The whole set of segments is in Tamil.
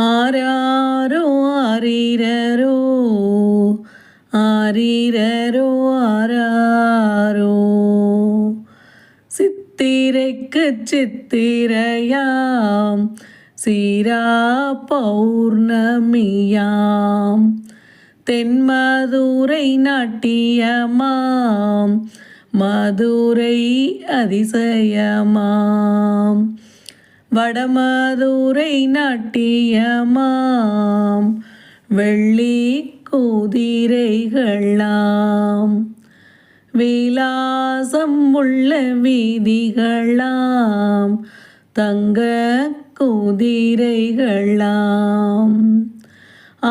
ஆராரோ ஆரீரரோ? ஆரீரரோ ஆராரோ? சித்திரைக்கு சித்திரையாம் சீரா பௌர்ணமியாம். தென்மதுரை நாட்டியமாம் மதுரை அதிசயமாம். வடமதுரை நாட்டியமாம் வெள்ளி குதிரைகளாம் விலாசம் உள்ள வீதிகளாம் தங்க குதிரைகளாம்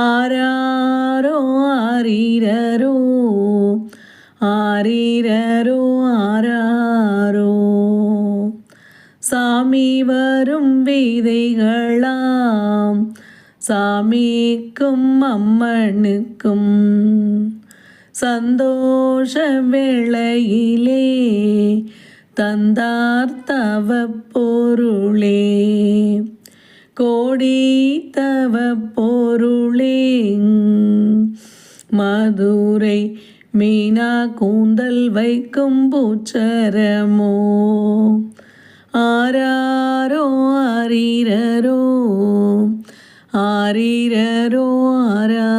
ஆராரோ ஆரீரரோ ஆரீரரோ ஆரா சாமி வரும் வீதைகளாம். சாமிக்கும் அம்மனுக்கும் சந்தோஷ வேளையிலே தந்தார் தவ பொருளே கோடி தவ பொருளே மதுரை மீனா கூந்தல் வைக்கும் பூச்சரமோ. ஆராரோ ஆரீரரோ ஆரீரரோ ஆரா